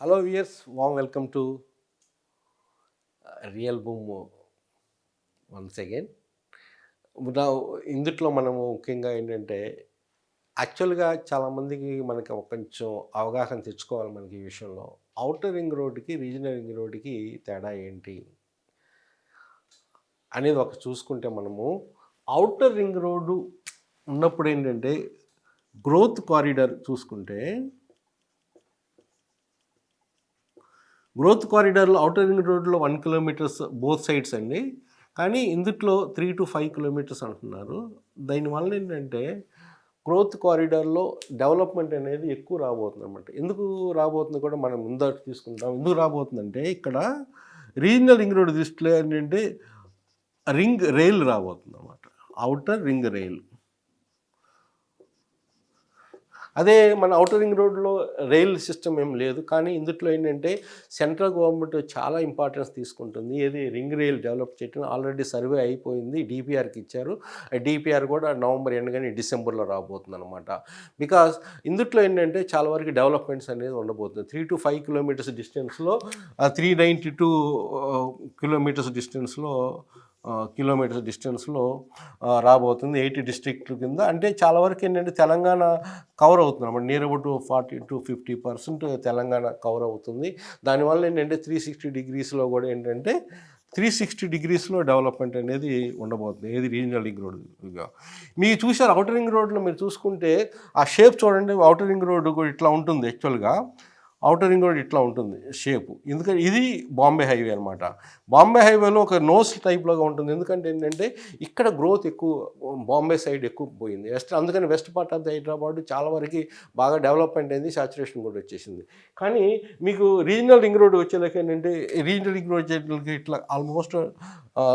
Hello viewers warm welcome to Real Boom once again ఇందుట్లో మనము ముఖ్యంగా ఏంటంటే యాక్చువల్గా చాలామందికి మనకి కొంచెం అవగాహన తెచ్చుకోవాలి మనకి ఈ విషయంలో. అవుటర్ రింగ్ రోడ్డుకి రీజనల్ రింగ్ రోడ్డుకి తేడా ఏంటి? అనేది ఒక చూసుకుంటే మనము అవుటర్ రింగ్ రోడ్డు ఉన్నప్పుడు ఏంటంటే గ్రోత్ కారిడార్ చూసుకుంటే గ్రోత్ కారిడార్లో అవుటర్ రింగ్ రోడ్లో వన్ కిలోమీటర్స్ బోత్ సైడ్స్ అండి. కానీ ఇందుట్లో త్రీ టు ఫైవ్ కిలోమీటర్స్ అంటున్నారు. దానివల్ల ఏంటంటే గ్రోత్ కారిడార్లో డెవలప్మెంట్ అనేది ఎక్కువ రాబోతుంది అనమాట ఎందుకు రాబోతుంది కూడా మనం ముందర తీసుకుంటాం ఎందుకు రాబోతుందంటే ఇక్కడ రీజనల్ రింగ్ రోడ్ దృష్టిలో ఏంటంటే రింగ్ రైల్ రాబోతుంది అనమాట అవుటర్ రింగ్ రైల్. అదే మన అవుటర్ రింగ్ రోడ్లో రైల్ సిస్టమ్ ఏం లేదు కానీ ఇందులో ఏంటంటే సెంట్రల్ గవర్నమెంట్ చాలా ఇంపార్టెన్స్ తీసుకుంటుంది. ఏది రింగ్ రైల్ డెవలప్ చేయడం ఆల్రెడీ సర్వే అయిపోయింది డిపిఆర్కి ఇచ్చారు. డిపిఆర్ కూడా నవంబర్ ఎండ్ కానీ డిసెంబర్లో రాబోతుంది అనమాట బికాస్ ఇందుట్లో ఏంటంటే చాలా వరకు డెవలప్మెంట్స్ అనేది ఉండబోతుంది. త్రీ టు ఫైవ్ కిలోమీటర్స్ డిస్టెన్స్లో త్రీ నైంటీ టూ కిలోమీటర్స్ డిస్టెన్స్లో కిలోమీటర్స్ డిస్టెన్స్లో రాబోతుంది ఎయిటీ డిస్ట్రిక్ట్ల కింద. అంటే చాలా వరకు ఏంటంటే తెలంగాణ కవర్ అవుతుంది అన్నమాట. Near about forty to fifty percent Telangana cover అవుతుంది. దానివల్ల ఏంటంటే త్రీ సిక్స్టీ డిగ్రీస్లో కూడా ఏంటంటే త్రీ సిక్స్టీ డిగ్రీస్లో డెవలప్మెంట్ అనేది ఉండబోతుంది. ఏది రీజనల్ రింగ్ రోడ్గా మీరు చూసారు అవుటర్ రింగ్ రోడ్లో మీరు చూసుకుంటే ఆ షేప్ చూడండి అవుటర్ రింగ్ రోడ్డు కూడా ఇట్లా ఉంటుంది యాక్చువల్గా. అవుటర్ రింగ్ రోడ్ ఇట్లా ఉంటుంది షేపు. ఎందుకంటే ఇది బాంబే హైవే అనమాట బాంబే హైవేలో ఒక నోస్ టైప్లోగా ఉంటుంది. ఎందుకంటే ఏంటంటే ఇక్కడ గ్రోత్ ఎక్కువ బాంబే సైడ్ ఎక్కువ పోయింది. వెస్ట్ అందుకని west part of the Hyderabad చాలా వరకు బాగా డెవలప్మెంట్ అయింది సాచురేషన్ కూడా వచ్చేసింది. కానీ మీకు రీజనల్ రింగ్ రోడ్ వచ్చేలాగా ఏంటంటే రీజనల్ రింగ్ రోడ్ వచ్చేటికి ఇట్లా ఆల్మోస్ట్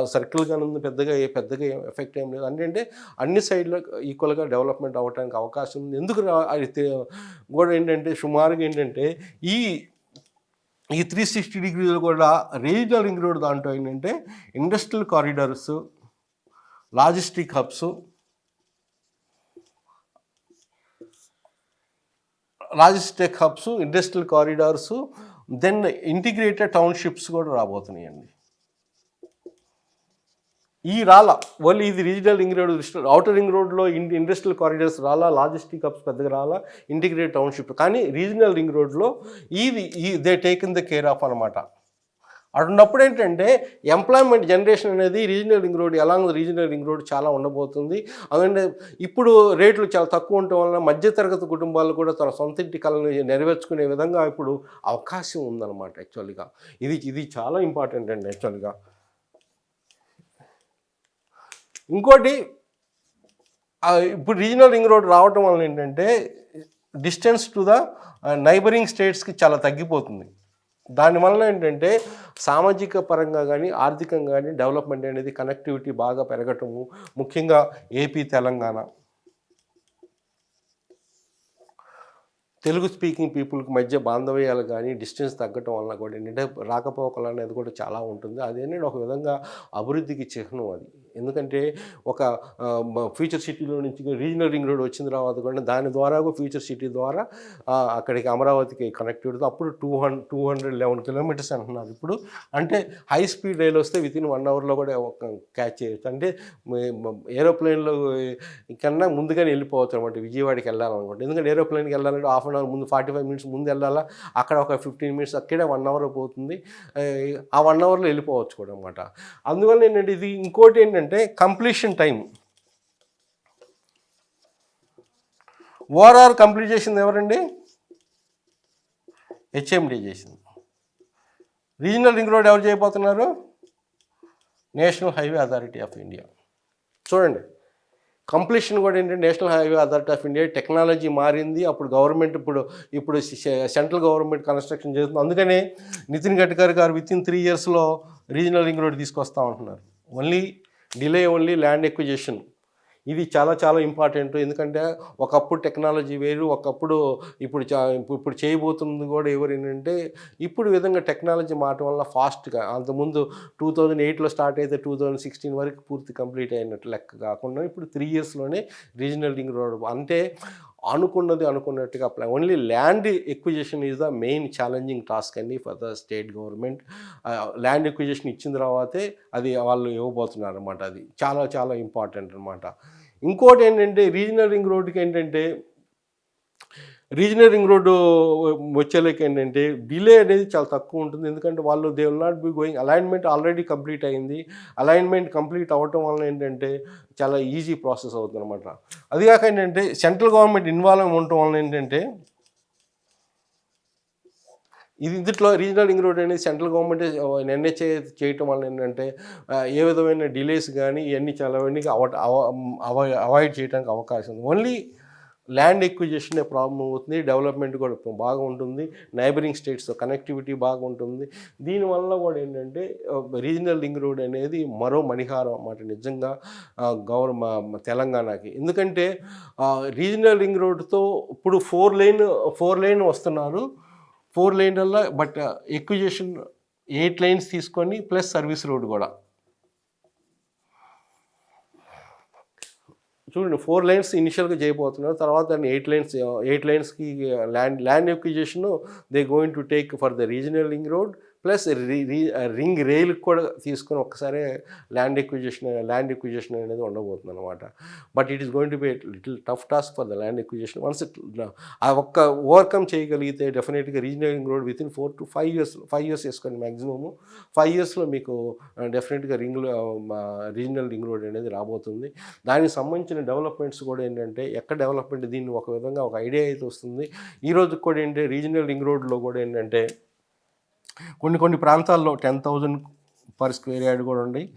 సర్కిల్గా ఉంది. పెద్దగా ఏ పెద్దగా ఏం ఎఫెక్ట్ ఏం లేదు. అంటే అన్ని సైడ్లో ఈక్వల్గా డెవలప్మెంట్ అవ్వడానికి అవకాశం ఉంది. ఎందుకు రా- అది కూడా ఏంటంటే సుమారుగా ఏంటంటే ఈ ఈ త్రీ సిక్స్టీ డిగ్రీలు కూడా రీజనల్ రింగ్ రోడ్ దాంట్లో ఏంటంటే industrial corridors logistic hubs logistic hubs industrial corridors then integrated townships కూడా రాబోతున్నాయండి. ఈ రాలా ఓన్లీ ఇది regional ring road outer ring రోడ్లో ఇండి ఇండస్ట్రియల్ కారిడార్స్ రాలా లాజిస్టిక్ హబ్స్ పెద్దగా రాలా ఇంటిగ్రేటెడ్ టౌన్షిప్ కానీ రీజనల్ రింగ్ రోడ్లో ఇది ఈ they take in the care of అనమాట. అటున్నప్పుడు ఏంటంటే ఎంప్లాయ్మెంట్ జనరేషన్ అనేది regional ring road along regional ring road చాలా ఉండబోతుంది. అందుకంటే ఇప్పుడు రేట్లు చాలా తక్కువ ఉండటం వలన మధ్యతరగతి కుటుంబాలు కూడా తన సొంత ఇంటి కళను నెరవేర్చుకునే విధంగా ఇప్పుడు అవకాశం ఉందన్నమాట యాక్చువల్గా ఇది ఇది చాలా ఇంపార్టెంట్ అండి యాక్చువల్గా ఇంకోటి ఇప్పుడు రీజనల్ రింగ్ రోడ్ రావటం వల్ల ఏంటంటే డిస్టెన్స్ టు ద నైబరింగ్ స్టేట్స్కి చాలా తగ్గిపోతుంది. దానివల్ల ఏంటంటే సామాజిక పరంగా కానీ ఆర్థికంగా కానీ డెవలప్మెంట్ అనేది కనెక్టివిటీ బాగా పెరగటము ముఖ్యంగా ఏపీ తెలంగాణ. తెలుగు స్పీకింగ్ పీపుల్కి మధ్య బాంధవ్యాలు కానీ డిస్టెన్స్ తగ్గటం వల్ల కూడా ఏంటంటే రాకపోకలు అనేది కూడా చాలా ఉంటుంది. అదేంటంటే ఒక విధంగా అభివృద్ధికి చిహ్నం అది. ఎందుకంటే ఒక ఫ్యూచర్ సిటీలో నుంచి రీజనల్ రింగ్ రోడ్ వచ్చిన తర్వాత కూడా దాని ద్వారా ఫ్యూచర్ సిటీ ద్వారా అక్కడికి అమరావతికి కనెక్ట్ అవుతుంది. అప్పుడు two hundred two hundred eleven kilometers అంటున్నారు ఇప్పుడు. అంటే హై స్పీడ్ రైలు వస్తే విత్ ఇన్ వన్ అవర్లో కూడా క్యాచ్ చేయొచ్చు. అంటే ఏరోప్లేన్లో కన్నా ముందుగానే వెళ్ళిపోవచ్చు అనమాట విజయవాడకి వెళ్ళాలనుకుంటే. ఎందుకంటే ఏరోప్లేన్కి వెళ్ళాలంటే హాఫ్ అన్ అవర్ ముందు ఫార్టీ ఫైవ్ మినిట్స్ ముందు వెళ్ళాలా అక్కడ ఒక ఫిఫ్టీన్ మినిట్స్ అక్కడే వన్ అవర్ పోతుంది. ఆ వన్ అవర్లో వెళ్ళిపోవచ్చు కూడా అనమాట అందువల్ల ఏంటంటే ఇది ఇంకోటి ఏంటంటే కంప్లీషన్ టైం. ఓఆర్ఆర్ కంప్లీట్ చేసింది ఎవరండి? హెచ్ఎండి చేసింది. రీజనల్ రింగ్ రోడ్ ఎవరు చేయబోతున్నారు? National highway authority of India. చూడండి. కంప్లీషన్ కూడా ఏంటంటే national highway authority of India technology మారింది. అప్పుడు గవర్నమెంట్ ఇప్పుడు ఇప్పుడు సెంట్రల్ గవర్నమెంట్ కన్స్ట్రక్షన్ చేస్తుంది. అందుకనే నితిన్ గడ్కరీ గారు విత్ ఇన్ త్రీ ఇయర్స్లో రీజనల్ రింగ్ రోడ్ తీసుకొస్తా ఉంటున్నారు only delay only land acquisition. ఇది చాలా చాలా ఇంపార్టెంట్. ఎందుకంటే ఒకప్పుడు టెక్నాలజీ వేరు ఒకప్పుడు ఇప్పుడు చా- ఇప్పుడు చేయబోతుంది కూడా ఎవరు ఏంటంటే ఇప్పుడు విధంగా టెక్నాలజీ మారటం వల్ల ఫాస్ట్గా అంతకుముందు టూ థౌజండ్ ఎయిట్లో స్టార్ట్ అయితే టూ థౌజండ్ సిక్స్టీన్ వరకు పూర్తి కంప్లీట్ అయినట్టు లెక్క కాకుండా ఇప్పుడు త్రీ ఇయర్స్లోనే రీజనల్ రింగ్ రోడ్. అంటే అనుకున్నది అనుకున్నట్టుగా apply only land acquisition is the main challenging task అండి for the state government land acquisition ఇచ్చిన తర్వాతే అది వాళ్ళు ఇవ్వబోతున్నారు అనమాట అది. చాలా చాలా ఇంపార్టెంట్ అనమాట ఇంకోటి ఏంటంటే రీజనల్ రింగ్ రోడ్డుకి ఏంటంటే రీజనల్ రింగ్ రోడ్డు వచ్చేలకి ఏంటంటే డిలే అనేది చాలా తక్కువ ఉంటుంది. ఎందుకంటే వాళ్ళు they will not be going alignment already complete అయింది. అలైన్మెంట్ కంప్లీట్ అవ్వటం వల్ల ఏంటంటే చాలా ఈజీ ప్రాసెస్ అవుతుంది అనమాట అది కాక ఏంటంటే సెంట్రల్ గవర్నమెంట్ ఇన్వాల్వ్ ఉండటం వల్ల ఏంటంటే ఇది ఇందులో రీజనల్ రింగ్ రోడ్ అనేది సెంట్రల్ గవర్నమెంట్ ఎన్హెచ్ఏ చేయటం వల్ల ఏంటంటే ఏ విధమైన డిలేస్ కానీ ఇవన్నీ చాలా అవన్నీ అవాయిడ్ చేయడానికి అవకాశం ఉంది. ఓన్లీ ల్యాండ్ ఎక్విజిషనే ప్రాబ్లం అవుతుంది డెవలప్మెంట్ కూడా బాగా ఉంటుంది నైబరింగ్ స్టేట్స్తో కనెక్టివిటీ బాగా ఉంటుంది. దీనివల్ల కూడా ఏంటంటే రీజనల్ రింగ్ రోడ్ అనేది మరో మణిహారం అన్నమాట నిజంగా గవర్ తెలంగాణకి. ఎందుకంటే రీజనల్ రింగ్ రోడ్తో ఇప్పుడు ఫోర్ లైన్ ఫోర్ లైన్ వస్తున్నారు. ఫోర్ లైన్ వల్ల బట్ ఎక్విజేషన్ ఎయిట్ లైన్స్ తీసుకొని ప్లస్ సర్వీస్ రోడ్ కూడా. చూడండి ఫోర్ లైన్స్ ఇనిషియల్గా చేయబోతున్నారు. తర్వాత దాన్ని eight lanes eight లైన్స్కి land land acquisition they going to take for the regional ring road plus ring రైల్కి కూడా తీసుకొని ఒక్కసారి ల్యాండ్ ఎక్విజిషన్ ల్యాండ్ ఎక్విజిషన్ అనేది ఉండబోతుంది అనమాట but it is going to be little tough task for the land acquisition. Once it ఆ ఒక్క overcome చేయగలిగితే డెఫినెట్గా regional ring road with in four to five years five years వేసుకోండి maximum five ఇయర్స్లో మీకు డెఫినెట్గా రింగ్ రీజనల్ రింగ్ రోడ్ అనేది రాబోతుంది. దానికి సంబంధించిన డెవలప్మెంట్స్ కూడా ఏంటంటే ఎక్కడ డెవలప్మెంట్ దీన్ని ఒక విధంగా ఒక ఐడియా అయితే వస్తుంది. ఈ రోజు కూడా ఏంటంటే రీజనల్ రింగ్ రోడ్లో కూడా ఏంటంటే కొన్ని కొన్ని ప్రాంతాల్లో ten thousand per square yard కూడా ఉన్నాయి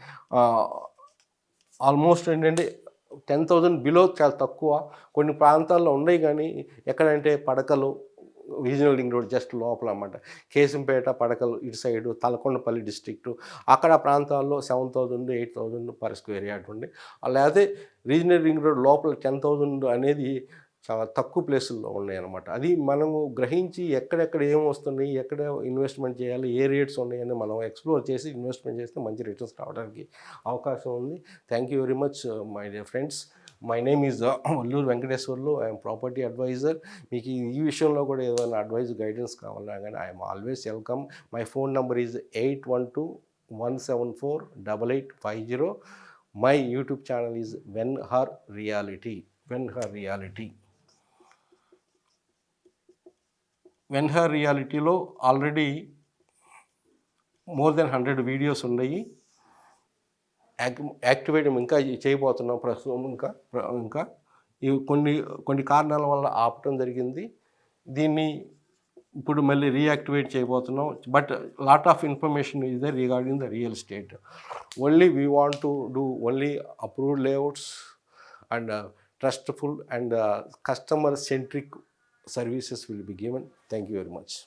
ఆల్మోస్ట్ ఏంటంటే టెన్ థౌజండ్ బిలో చాలా తక్కువ. కొన్ని ప్రాంతాల్లో ఉన్నాయి కానీ ఎక్కడంటే పడకలు రీజనల్ రింగ్ రోడ్ జస్ట్ లోపల అన్నమాట. కేశంపేట పడకలు ఇటు సైడు తలకొండపల్లి డిస్ట్రిక్టు. అక్కడ ప్రాంతాల్లో seven thousand eight thousand per square yard ఉంది. లేకపోతే రీజనల్ రింగ్ రోడ్ లోపల టెన్ థౌజండ్ అనేది చాలా తక్కువ ప్లేసుల్లో ఉన్నాయి అనమాట అది మనము గ్రహించి ఎక్కడెక్కడ ఏం వస్తున్నాయి ఎక్కడ ఇన్వెస్ట్మెంట్ చేయాలి ఏ రేట్స్ ఉన్నాయని మనం ఎక్స్ప్లోర్ చేసి ఇన్వెస్ట్మెంట్ చేస్తే మంచి రిటర్న్స్ రావడానికి అవకాశం ఉంది. Thank you very much my dear friends. My name is Valluru Venkateswarlu. I'm property adviser. మీకు ఈ- విషయంలో కూడా ఏదైనా అడ్వైజ్ గైడెన్స్ కావాలన్నా కానీ I'm always welcome. My phone number is eight one two one seven four double eight five zero. My YouTube channel is when her reality. When her reality. When her రియాలిటీలో already more than hundred videos ఉన్నాయి. Activate ఇంకా చేయబోతున్నాం ప్రస్తుతం ఇంకా ఇంకా. కొన్ని కొన్ని కారణాల వల్ల ఆపటం జరిగింది. దీన్ని ఇప్పుడు మళ్ళీ రీయాక్టివేట్ చేయబోతున్నాం. But lot of information is the regarding the real estate only we want to do only approved layouts and trustful and customer centric services will be given. Thank you very much.